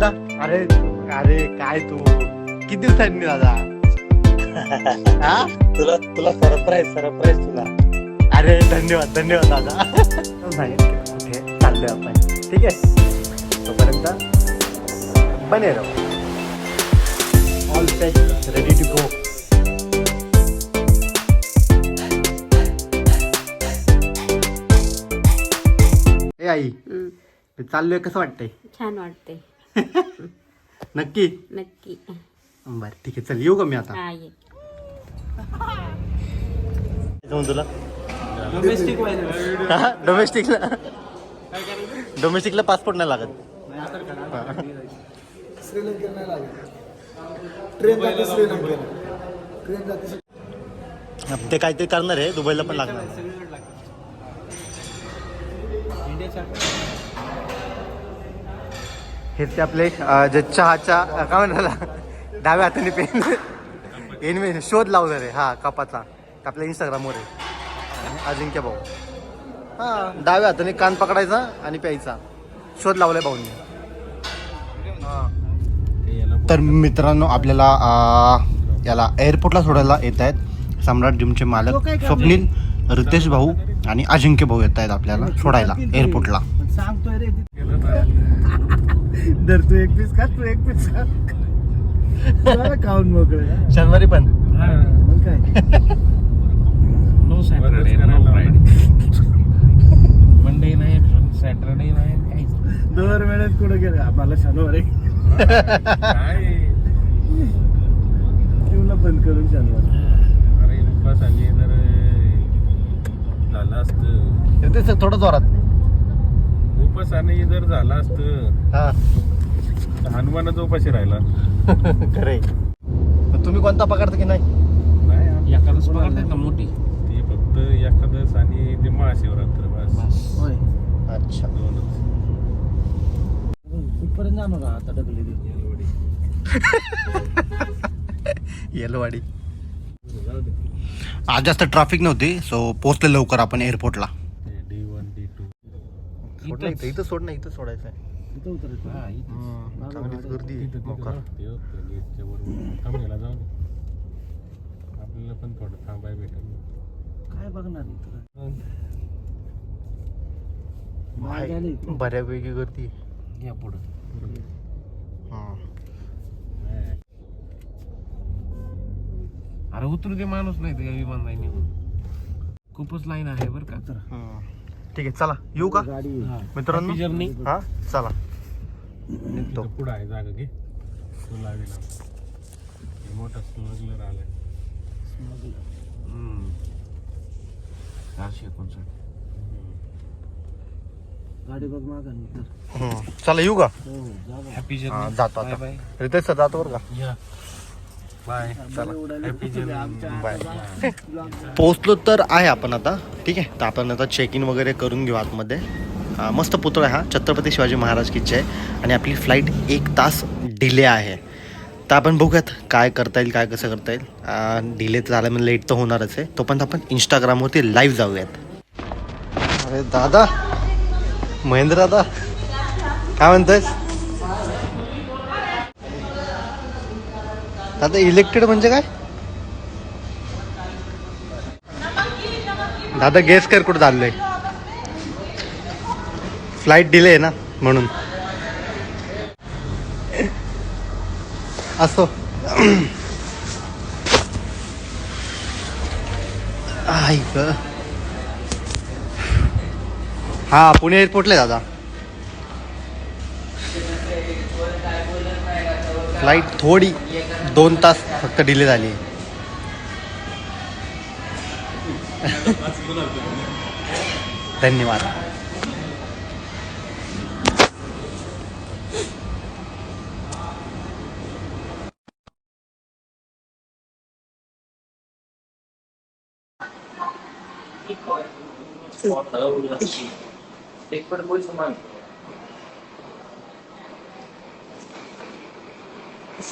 दादा? अरे अरे काय तू? किती दिवसांनी दादा? हा? तुला तुला सरप्राईज सरप्राईज तुला. अरे धन्यवाद धन्यवाद दादा. सांगितलं कुठे? चाललोय आपण. ठीक आहे. तोपर्यंत बने राहू. All set ready to go ए आई. हम्म, चाललोय कसं वाटतंय? छान वाटते नक्की? नक्की. बरं ठीक आहे. चल येऊ का मी आता? हा ये. जाऊन तुला. डोमेस्टिकला डोमेस्टिकला पासपोर्ट नाही लागत. श्रीलंकेला नाही लागेल ट्रेन जाते श्रीलंकेला. ट्रेन जाते ते काहीतरी करणार आहे दुबईला पण लागणार हे ते आपले जे चहाच्या काय म्हणाला? डाव्या हाताने पेन. एन शोध लावणार आहे हा कपाचा आपल्या इंस्टाग्रामवर आहे. अजिंक्य भाऊ. हा डाव्या हाताने कान पकडायचा आणि प्यायचा. शोध लावलाय भाऊंनी. तर मित्रांनो आपल्याला याला एअरपोर्टला सोडायला येत आहेत सम्राट जिमचे मालक स्वप्नील रितेश भाऊ आणि अजिंक्य भाऊ येत आहेत आपल्याला सोडायला एअरपोर्टला सांगतोय रे. दर तू एक पीस खा तू एक पीस खा. खाऊन मोकळे शनिवारी पण. मग काय? No Saturday no Friday Monday नाही सॅटरडे नाही काहीच दर वेळेस कुठं गेले? आम्हाला शनिवारी. काय? जीवला बंद करून शनिवारी. अरे उपास आली तर झालं असतं. थोडं जोरात. उपासाने जर झालं असतं हा. हनुमानाचा उपाशी राहिला. खरे तुम्ही कोणता पकडता की नाही? नाही आम- एखादं पकडतात ना मोठी? ते फक्त एकादश आणि ते महाशिवरात्र बस. होय. अच्छा. दोनच. कुठपर्यंत जाणार आता डबली येलवाडी. आज जास्त ट्रॅफिक नव्हती सो पोहोचले लवकर आपण एअरपोर्टला सोड नाही इथं सोड नाही इथं सोडायचं आहे इथं उतरायचं हा इथं हम्म, चांगलीच गर्दी आहे. तिथं मोकार. तिथं ते होतं गेटच्या बरोबर थांबलेला जाऊ दे आपल्याला पण थोडं थांबाय भेटेल काय बघणार इथं. बऱ्यापैकी गर्दी आहे. घ्या पुढं हा. अरे उतरू दे माणूस नाही ते विमान नाही निघून खूपच लाईन आहे बरं का हम्म. ठीक आहे चला येऊ का? गाडी मित्रांनो journey. हा चला. निघतो. पुढं आहे जागा घे. तू लावेल हे मोठा स्मगलर आलाय. चारशे एकोणसाठ. गाडी बघ मागा. चला येऊ का? हो हो. हॅपी हा, जर्नी जातो आता. बाय रितेश सर जातो बरं का? या. बाय चला. उडाले. आमच्या बाय पोहोचलो तर आहे आपण आता. ठीक आहे. तर आपण आता चेक इन वगैरे करून घेऊ आतमध्ये. मस्त पुतळा आहे हा. छत्रपती शिवाजी महाराज किच्चे आहे. आणि आपली फ्लाईट एक तास डिले आहे. तर आपण बघूयात काय करता येईल काय कसं करता येईल. डिले तर झालं म्हणजे लेट तर होणारच आहे. तोपर्यंत आपण इंस्टाग्रामवरती लाईव्ह जाऊयात. अरे दादा महेंद्र दादा काय म्हणतोयस? दादा इलेक्टेड म्हणजे काय? दादा गेस कर कुठं चाललंय? फ्लाईट डिले आहे ना म्हणून. असो. हा पुणे एअरपोर्टला आहे दादा. फ्लाईट थोडी दोन तास फक्त डिले झाली. धन्यवाद.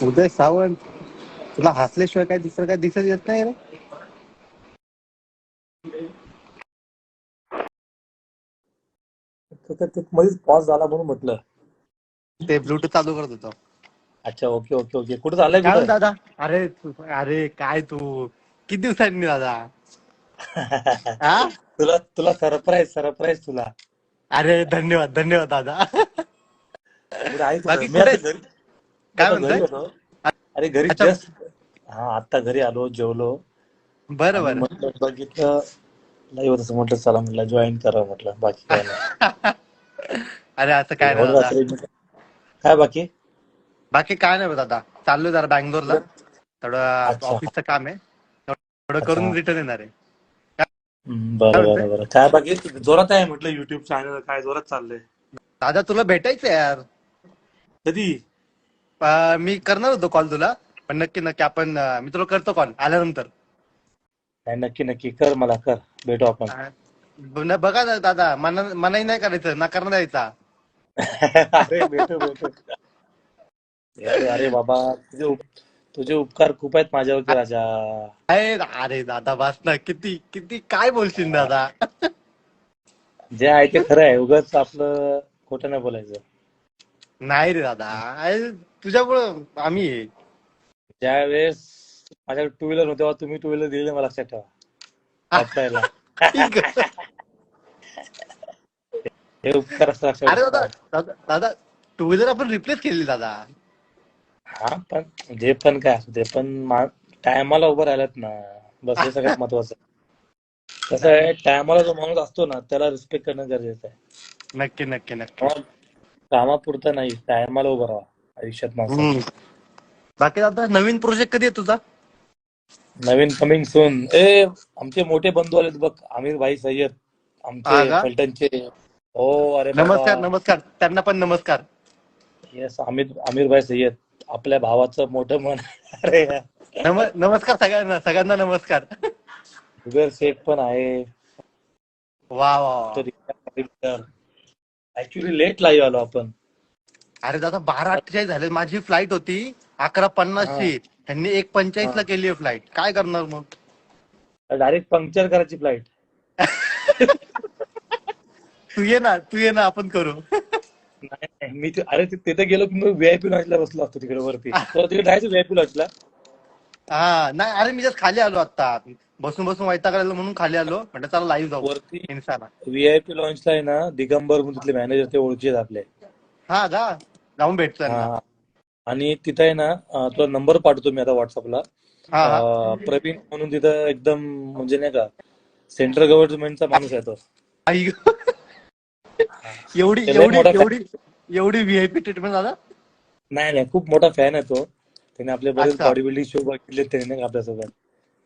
उदय सावंत तुला हसल्याशिवाय काय दुसरं काय दिसत येत नाही रे. तर ते मध्येच पॉज झाला म्हणून म्हटलं. ते ब्लूटूथ चालू करत होतो. अच्छा ओके ओके ओके कुठं चाललंय काय कुठं म्हणतो दादा? अरे तू- अरे काय तू? किती दिवसांनी दादा? हा तुला तुला सरप्राईज सरप्राईज तुला. अरे धन्यवाद धन्यवाद दादा. बाकी? मी आता कुठे? घरी काय आता घरी म्हणताय? होतो. अरे घरी अच्छा. जस्ट हा आता घरी आलो जेवलो. बरं आणि बरं. म्हटलं बघितलं लाईव्ह होतं म्हटलं चला म्हटलं जॉईन करा म्हटलं बाकी काय नाही. अरे असं काय नाही दादा. काय बाकी? बाकी काय नाही दादा. चाललोय जरा बँगलोरला. थोडं अच्छा. ऑफिसचं काम आहे. थोडं अच्छा. करून रिटर्न येणार आहे. हम्म, बरं काय बरं? बरं. काय बाकी? जोरात आहे म्हटलं युट्यूब चॅनल काय जोरात चाललंय? दादा तुला भेटायचं यार. कधी? अं, मी करणार होतो कॉल तुला पण नक्की नक्की आपण अं, मी तुला करतो कॉल आल्यानंतर. नाही नक्की नक्की. कर मला कर. भेटू आपण. बघा ना दादा मना मनाही नाही करायचं नकार द्यायचा. अरे भेटू भेटू. अरे अरे बाबा तुझे उप- तुझे उपकार खूप आहेत माझ्यावरती राजा. अरे अरे दादा बस ना किती किती काय बोलशील दादा? जे आहे ते खरं आहे उगाच आपलं खोटं नाही बोलायचं. नाही रे दादा अरे तुझ्यामुळं आम्ही आहे. ज्या वेळेस माझ्याकडे टू व्हीलर होते तेव्हा तुम्ही टू व्हीलर दिली मला लक्षात ठेवा. वापरायला ठीक आहे. हे उपकार असं लक्षात अरे दादा ठेवा. दादा दादा टू व्हीलर आपण रिप्लेस केली दादा. हा पण जे पण काय असू ते पण टायमाला उभं राहिलात ना. बस हे सगळ्यात महत्वाचं. कसं आहे टायमाला जो माणूस असतो ना त्याला रिस्पेक्ट करणं गरजेचं आहे. नक्की नक्की नक्की. मग कामापुरतं नाही टायमाला उभं राहा आयुष्यात माणसं हम्म. बाकी दादा नवीन प्रोजेक्ट कधी आहे तुझा? नवीन कमिंग सून ए आमचे मोठे बंधू आलेत बघ आमिर भाई सय्यद हा आमचे का? फलटणचे. हो अरे नमस्कार नमस्कार. त्यांना पण नमस्कार. येस आमिर आमिर भाई सय्यद. आपल्या भावाचं मोठं मन. अरे नम नमस्कार सगळ्यांना सगळ्यांना नमस्कार. शुगर शेख पण आहे. वा वा वा. ऍक्च्युली लेट लाईव्ह आलो आपण. अरे दादा बारा अठ्ठेचाळीस झाले. माझी फ्लाईट होती अकरा पन्नासची त्यांनी एक पंचाळीस ला केली आहे फ्लाईट काय करणार मग? डायरेक्ट पंक्चर करायची फ्लाईट तू ये ना तू ये ना आपण करू. नाही मी ते- अरे ते- तिथे गेलो की मी व्हीआयपी लॉन्चला बसलो असतो तिकडे वरती. तर तिकडे जायचं व्हीआयपी लॉन्चला हा नाही अरे मी जस्ट खाली आलो आता. बसून बसून वैताग आलेलो म्हणून खाली आलो. म्हटलं चला लाईव्ह जाऊ. वरती इन्स्टाला व्हीआयपी लॉन्चला आहे ना दिगंबर म्हणून तिथले मॅनेजर ते ओळखी आहेत आपले. हा जा जाऊन भेटतो त्यांना. हा. आणि तिथं आहे ना अं, तुला नंबर पाठवतो मी आता व्हॉट्सअपला हा हा अं, प्रवीण म्हणून तिथं एकदम म्हणजे नाही का सेंट्रल गव्हर्नमेंटचा माणूस आहे तो आई ग. एवढी एवढी मोठा fan. एवढी एवढी व्हीआयपी ट्रीटमेंट दादा नाही नाही खूप मोठा फॅन आहे तो त्याने आपले बरेच अच्छा. बॉडी बिल्डिंग शो बघितले त्याने नाही का आपल्यासोबत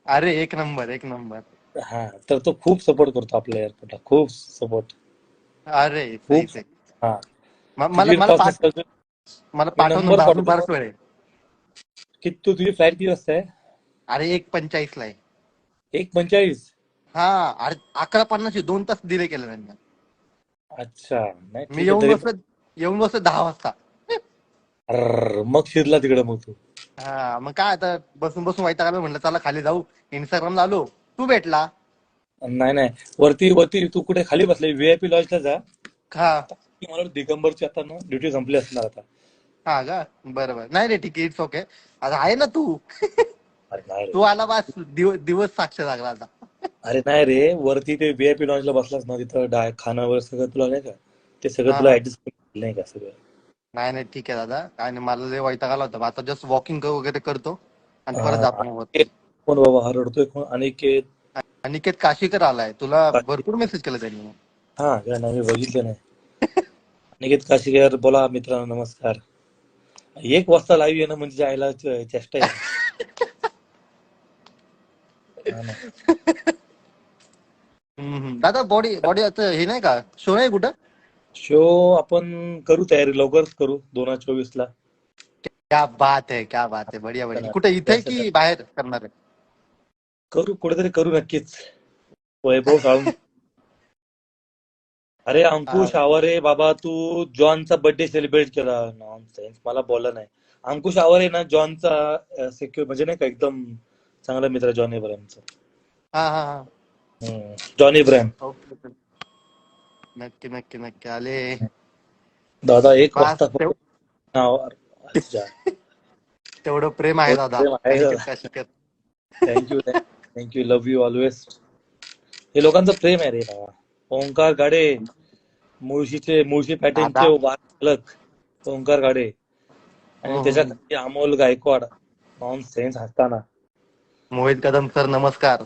अरे एक नंबर एक नंबर हा तर तो खूप सपोर्ट करतो आपल्या एअरपोर्टला खूप सपोर्ट अरे खूप. सही हा मला मला पाठ मला पाठवून नंबर बा- पाठवतो. बराच वेळ आहे. किती तू तुझी फ्लाईट किती वाजता आहे? अरे एक पंचाळीस ला आहे. एक पंचेचाळीस हा अरे अकरा पन्नास दोन तास डिले केलं त्यांनी. अच्छा नाही ठीक मी आहे, येऊन तरी- बसलो येऊन बसलो दहा वाजता. अर्र, मग शिरला तिकडे मग तू. हा मग काय आता? बसून बसून वैताग आलं म्हणलं चला खाली जाऊ. इंस्टाग्रामला आलो. तू भेटला. नाही नाही. वरती वरती तू कुठे खाली बसले? व्हीआयपी लॉन्चला जा. हा. मला दिगंबरची आता ना ड्युटी संपली असणार आता. हा का? बरं बरं. नाही रे ठीक आहे. इट्स ओके आता आहे ना तू? अरे नाही रे. तू आला बस. दिव- दिवस साक्ष लागला आता. अरे नाही रे. वरती ते व्हीआयपी लॉन्चला बसलास ना तिथं डाय खाणं वगैरे सगळं तुला नाही का? ते सगळं हा. तुला ऍडजस्ट नाही का सगळं? नाही नाही ठीक आहे दादा. नाही मला लय वैताग आला होता आता जस्ट वॉकिंग वगैरे करतो आणि परत हा. जातो मग वरती. कोण बाबा? हा रडतोय कोण? अनिकेत. अनिकेत काशीकर आलाय. तुला भरपूर मेसेज केला त्यांनी. हा नाही? मी बघितलं नाही. अनिकेत काशीकर बोला मित्रांनो नमस्कार. एक वाजता लाईव्ह येणं म्हणजे जायला चेष्टा आहे. दादा बॉडी बॉडी आता हे नाही का? शो नाही कुठं? शो आपण करू तयारी लवकरच करू दोन हजार चोवीस ला क्या बात आहे क्या बात आहे. बढिया बढिया. कुठे इथे की बाहेर करणार आहे? करू कुठेतरी करू नक्कीच. वैभव साळून अरे अंकुश आवारे बाबा तू जॉनचा बर्थडे सेलिब्रेट केला. नॉनसेन्स मला बोलला नाही. अंकुश आवारे ना जॉनचा सिक्युअर म्हणजे नाही का एकदम चांगला मित्र जॉन इब्राहिमचा. हा हा हा. जॉन इब्राहिम. नक्की नक्की नक्की. आले. दादा एक वाजता तेवढं प्रेम आहे दादा. Thank you thank you love you always हे लोकांचं प्रेम आहे रे बाबा. ओंकार गाडे मुळशीचे मुळशी पॅटर्नचे. बालक ओंकार गाडे. आणि हो. त्याच्याखाली अमोल गायकवाड नॉन सेन्स हसताना. मोहित कदम सर नमस्कार.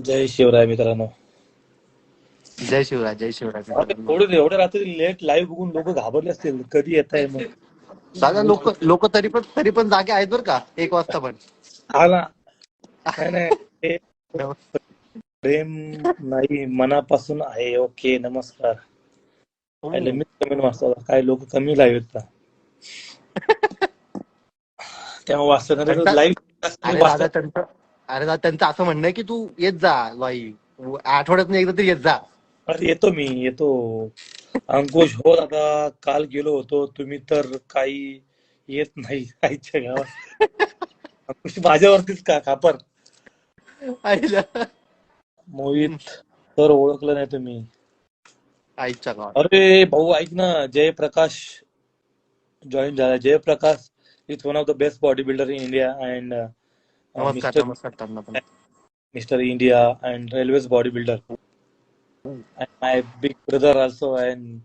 जय शिवराय मित्रांनो. जय शिवराय जय शिवराय. थोडं एवढ्या रात्री लेट लाईव्ह बघून लोक घाबरले असतील. कधी येत आहे मग? दादा लोक लोक तरी पण तरी पण जागे आहेत बरं का? एक वाजता पण. हा ना. प्रेम नाही मनापासून आहे. ओके नमस्कार. काय कमी वाचतात काय लोक कमी लाईव्ह का? तेव्हा वाचतात अरे लाईव्ह दादा त्यांचं अरे दादा त्यांचं असं म्हणणं आहे की तू येत जा वाई आठवड्यात एकदा तरी येत जा. अरे येतो मी येतो. अंकुश हो दादा काल गेलो होतो. तुम्ही तर काही येत नाही आईच्या गावात. अंकुश माझ्यावरतीच का खापर आईला मोहित तर ओळखलं नाही तुम्ही. आईच्या गावात. अरे भाऊ ऐक ना जयप्रकाश जॉईन झाला. Jayprakash is one of the best bodybuilder in India and नमस्कार मिस्टर नमस्कार त्यांना पण. Mister India and railways bodybuilder big brother also and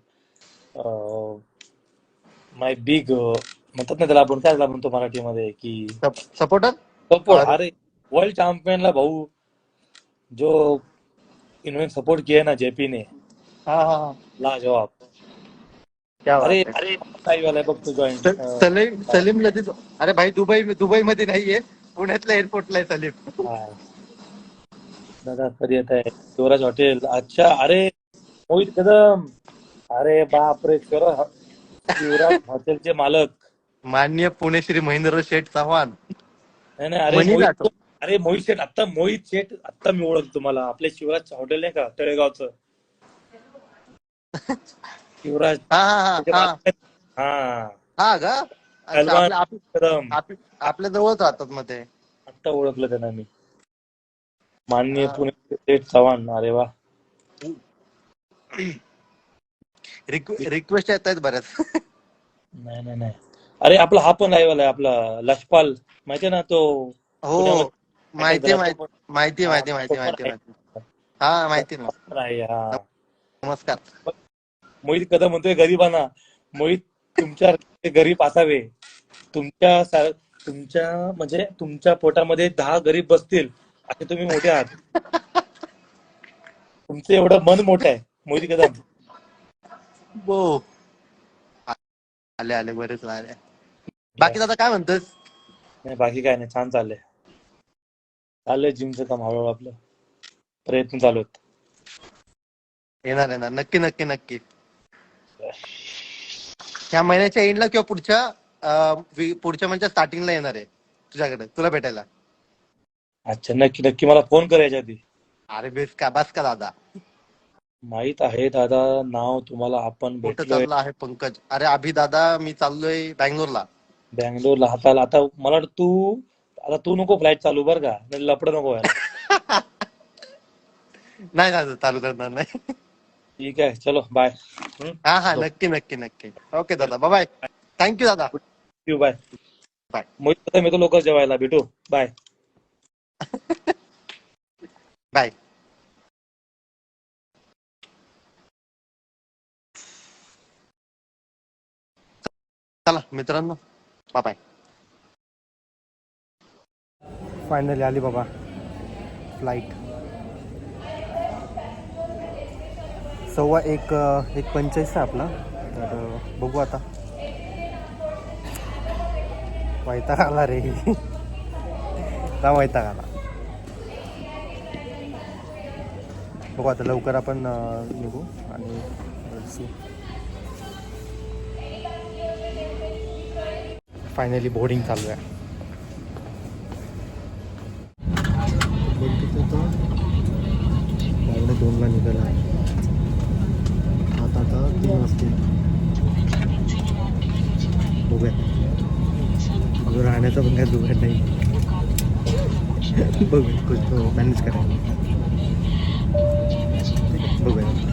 uh, my big uh, म्हणतात ना त्याला आपण काय म्हणतो मराठीमध्ये की सपोर्टर सपोर्ट अरे वर्ल्ड चॅम्पियन ला भाऊ. जो इन्होंने सपोर्ट किया ना जेपी ने। हा हा हा. लाजवाब। क्या बात अरे है. अरे वाला बघ तू जॉईन सलीम सलीम लजीज अरे भाई दुबई दुबई मध्ये नाहीये पुण्यातल्या एअरपोर्टला आहे सलीम. दादा कधी येत आहे शिवराज हॉटेल. अच्छा अरे मोहित कदम. अरे बाप रे शिवराज शिवराज हॉटेलचे मालक. माननीय पुणे श्री महेंद्र शेठ चव्हाण. नाही नाही अरे मोहित. अरे मोहित शेठ आता मोहित शेठ आता मी ओळखतो तुम्हाला. आपले शिवराज हॉटेल नाही का? तळेगावचं. शिवराज हा हा हा. हा. हा. का? अच्छा, आपल्या- आप- कदम. आप- आपल्या जवळच राहतात मग ते. आता ओळखलं त्यांना मी. माननीय हा. पुणे शेठ चव्हाण. अरे वा. रिक्वे- रिक्वेस्ट येत आहेत बऱ्याच. नाही नाही नाही. अरे आपला हा पण लाईव्ह आलाय आपला लशपाल माहितीये ना तो हो. पुण्यामध्ये? माहिती माहिती माहिती माहिती हा, माहिती हा माहिती ना. नमस्कार. मोहित कदम म्हणतोय गरिबांना. मोहित तुमच्या गरीब असावे. तुमच्या तुमच्या म्हणजे तुमच्या पोटामध्ये दहा गरीब बसतील असे तुम्ही मोठे आहात. तुमचं एवढं मन मोठं आहे मोहित कदम. बो. आले आले बरेच आले. बाकी दादा काय म्हणतोस? नाही बाकी काय नाही छान चाललंय. चाललंय जिमचं काम हळूहळू आपलं. प्रयत्न चालू आहेत. येणार येणार. नक्की नक्की नक्की. ह्या महिन्याच्या एंडला किंवा पुढच्या अं, वी- पुढच्या महिन्याच्या स्टार्टिंगला येणार आहे तुझ्याकडे तुला भेटायला. अच्छा नक्की नक्की. मला फोन करायच्या आधी. अरे बेस का बस का दादा? माहीत आहे दादा नाव तुम्हाला आपण कुठं भेटलोय. चालला आहे पंकज? अरे अभि दादा मी चाललोय बँगलोरला. बँगलोरला हाताला. आता मला वाटतं तू आता तू नको फ्लाईट चालू बर का. नाही लपड नको व्हायला. नाही दादा चालू करणार नाही. ठीक आहे चलो बाय हा हा नक्की नक्की नक्की. ओके दादा बाय थँक्यू दादा. You bye Bye. मोहित मी तो लोक जेवायला भेटू बाय बाय चला मित्रांनो. बाय फायनली आली बाबा फ्लाईट सव्वा एक एक पंचेचाळीस आहे आपला. तर बघू आता. वैताग आला रे. का वैताग आला बघू आता लवकर आपण निघू आणि फायनली बोर्डिंग चालू आहे. दोनला निघाला. आता आता तीन वाजतील. बघूया. अजून राहण्याचं पण काय जुगाड नाही. बघूया कुछ मॅनेज करायला. बघूया.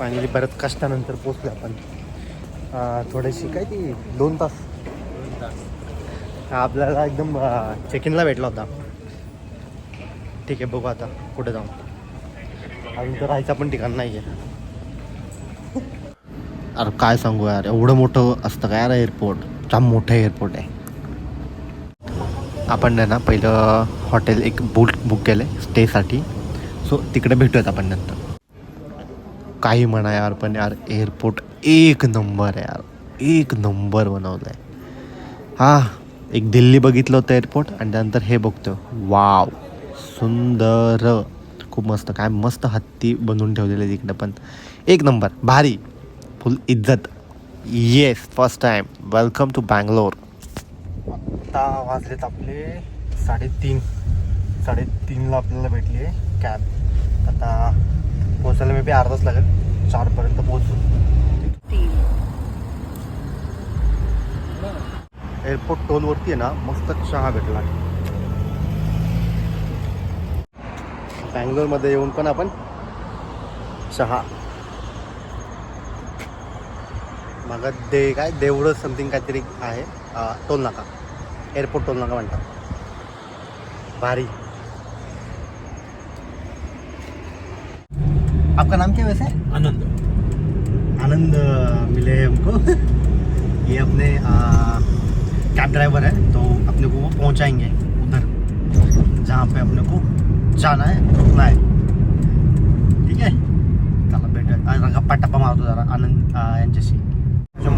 बऱ्याच कष्टानंतर पोचलो आपण. थोडीशी काय ती दोन तास. आपल्याला एकदम चेक इनला भेटला होता. ठीक आहे बघू आता कुठे जाऊ. अजून तर राहायचं पण ठिकाण नाही आहे अरे काय सांगू यार एवढं मोठं असतं काय यार एअरपोर्ट जाम मोठं एअरपोर्ट आहे. आपण नाही ना पहिलं हॉटेल एक बुक बुक केलं आहे स्टेसाठी सो तिकडे भेटूयात आपण नंतर. काही म्हणा यार पण यार एअरपोर्ट एक नंबर आहे यार. एक नंबर बनवलं आहे हा एक दिल्ली बघितलं होतं एअरपोर्ट आणि त्यानंतर हे बघतो वाव सुंदर. खूप मस्त. काय मस्त हत्ती बनवून ठेवलेले तिकडे पण. एक नंबर भारी. फुल इज्जत. Yes first time welcome to Bangalore आता वाजलेत आपले साडेतीन. साडेतीनला आपल्याला भेटली कॅब आता पोहोचायला मे बी अर्धाच लागेल. चारपर्यंत पोहोचू एअरपोर्ट टोलवरती आहे ना मस्त चहा भेटला. बँगलोरमध्ये येऊन पण आपण चहा. मग दे काय देवळं समथिंग काहीतरी आहे. टोल नाका. एअरपोर्ट टोल नाका म्हणतात. भारी. आपका नाम क्या वैसे आनंद आनंद मिले हमको ये अपने कैब ड्राइवर है तो अपने को वो पहुंचाएंगे उधर जहाँ पे अपने को जाना है रुकना है ठीक आहे चला बेटर गप्पा टप्पा मारतो जरा आनंद यांच्याशी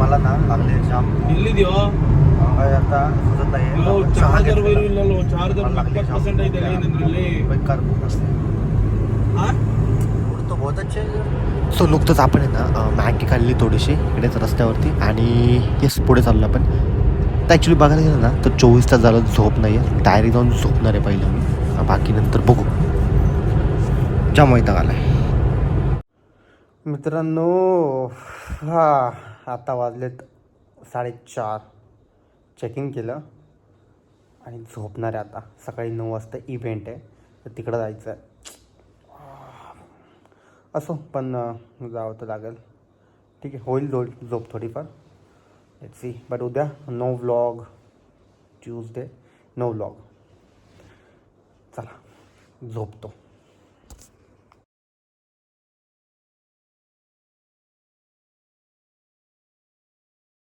मला ना लागले जाम दिल्ली देव चार्जर सुचत नाही चार्जर चार्जर लागले पर्सेंट आहे त्याला नंतर लय काय करतो असते हां बहुत अच्छे सो नुकतंच आपण आहे ना मॅगी खाल्ली थोडीशी इकडेच रस्त्यावरती आणि येस पुढे चाललो आपण. तर ॲक्च्युली बघायला गेलं ना तर चोवीस तास झालं झोप नाही आहे. डायरेक्ट जाऊन झोपणार आहे पहिलं मी. बाकी नंतर बघू. जाम वैताग आला मित्रांनो हा आता वाजलेत साडेचार. चेकिंग केलं. आणि झोपणार आहे आता. सकाळी नऊ वाजता इव्हेंट आहे. तर तिकडं जायचं आहे. असो पण जावं तर लागेल. ठीक आहे होईल झो झोप थोडीफार. लेट सी बट उद्या no vlog Tuesday no vlog चला झोपतो.